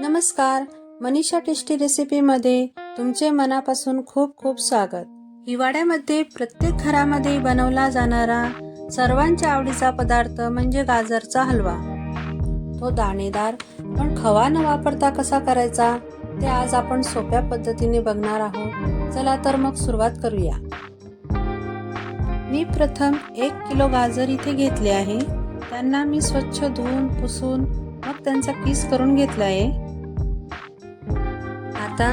नमस्कार. मनीषा टेस्टी रेसिपीमध्ये तुमचे मनापासून खूप खूप स्वागत. हिवाळ्यामध्ये प्रत्येक घरामध्ये बनवला जाणारा सर्वांच्या आवडीचा पदार्थ म्हणजे गाजरचा हलवा. तो दाणेदार पण खवा न वापरता कसा करायचा ते आज आपण सोप्या पद्धतीने बघणार आहोत. चला तर मग सुरुवात करूया. मी प्रथम एक किलो गाजर इथे घेतले आहे. त्यांना मी स्वच्छ धुवून पुसून मग त्यांचा किस करून घेतला आहे. आता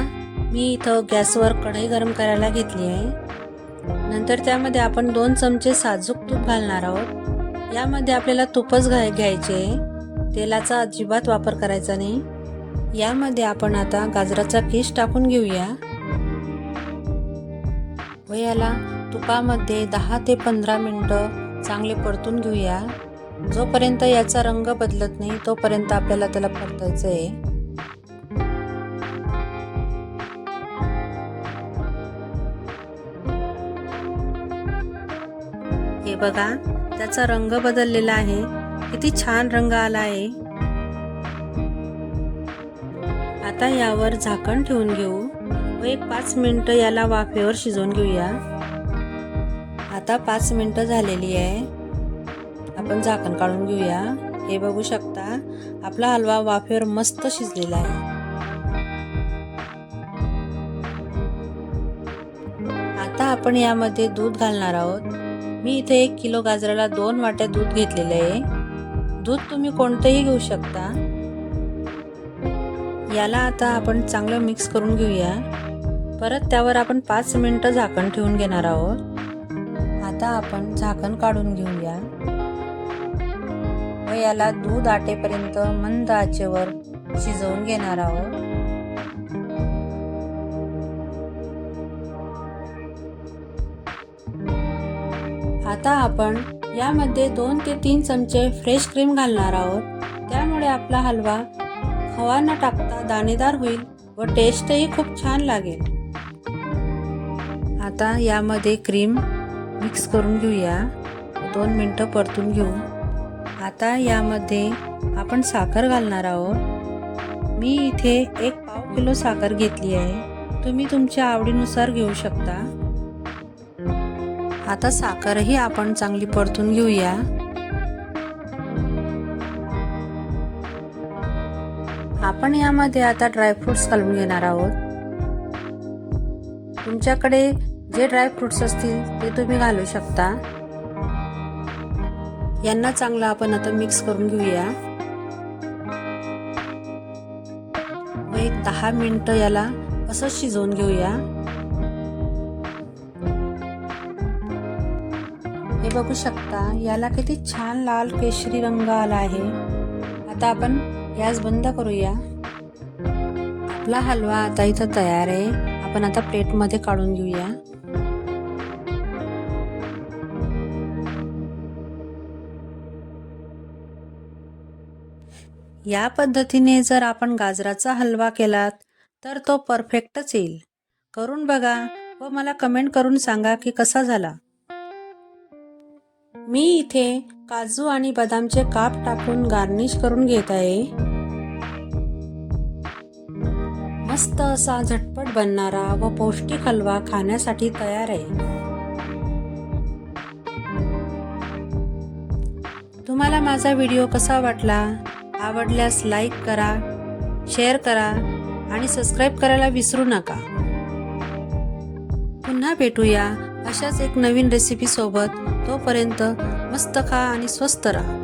मी इथं गॅसवर कढई गरम करायला घेतली आहे. नंतर त्यामध्ये आपण दोन चमचे साजूक तूप घालणार आहोत. यामध्ये आपल्याला तूपच घाय घ्यायचे आहे. तेलाचा अजिबात वापर करायचा नाही. यामध्ये आपण आता गाजराचा किस टाकून घेऊया. व याला तुपामध्ये दहा ते पंधरा मिनटं चांगले परतून घेऊया. जोपर्यंत याचा रंग बदलत नाही तोपर्यंत आपल्याला त्याला परतायचं आहे बघा. त्याचा रंग बदललेला आहे. किती छान रंग आला आहे. आता यावर झाकण ठेवून घेऊ. व एक पाच मिनटं याला वाफेवर शिजवून घेऊया. आता पाच मिनटं झालेली आहे. आपण झाकण काढून घेऊया. हे बघू शकता आपला हलवा वाफेवर मस्त शिजलेला आहे. आता आपण यामध्ये दूध घालणार आहोत. मी इथे एक किलो गाजराला दोन वाट्या दूध घेतलेलं आहे. दूध तुम्ही कोणतंही घेऊ शकता. याला आता आपण चांगलं मिक्स करून घेऊया. परत त्यावर आपण पाच मिनटं झाकण ठेवून घेणार आहोत. आता आपण झाकण काढून घेऊया. व याला दूध आटेपर्यंत मंद आचेवर शिजवून घेणार आहोत. आता आपण यामध्ये दोन ते तीन चमचे फ्रेश क्रीम घालणार आहोत. त्यामुळे आपला हलवा हवा न टाकता दाणेदार होईल व टेस्टही खूप छान लागेल. आता यामध्ये क्रीम मिक्स करून घेऊया. दोन मिनटं परतून घेऊ आता यामध्ये आपण साखर घालणार आहोत. मी इथे एक पाव किलो साखर घेतली आहे. तुम्ही तुमच्या आवडीनुसार घेऊ शकता. आता साखरही आपण चांगली परतून घेऊया. आपण यामध्ये आता ड्रायफ्रुट्स घालून घेणार आहोत. तुमच्याकडे जे ड्रायफ्रुट्स असतील ते तुम्ही घालू शकता. यांना चांगलं आपण आता मिक्स करून घेऊया. व एक दहा मिनटं याला असं शिजवून घेऊया. बघू शकता. याला किती छान लाल केशरी रंग आला आहे. आता आपण गॅस बंद करूया. आपला हलवा आता इथं तयार आहे. आपण आता प्लेटमध्ये काढून घेऊया. या पद्धतीने जर आपण गाजराचा हलवा केलात तर तो परफेक्टच येईल. करून बघा व मला कमेंट करून सांगा की कसा झाला. मी इथे काजू आणि बदामचे काप टाकून गार्निश करून घेत आहे. मस्त असा झटपट बनणारा व पौष्टिक हलवा खाण्यासाठी तयार आहे. तुम्हाला माझा व्हिडिओ कसा वाटला? आवडल्यास लाईक करा शेअर करा आणि सबस्क्राईब करायला विसरू नका. पुन्हा भेटूया अशाच एक नवीन रेसिपी सोबत तोपर्यंत मस्त खा आणि स्वस्त राहा.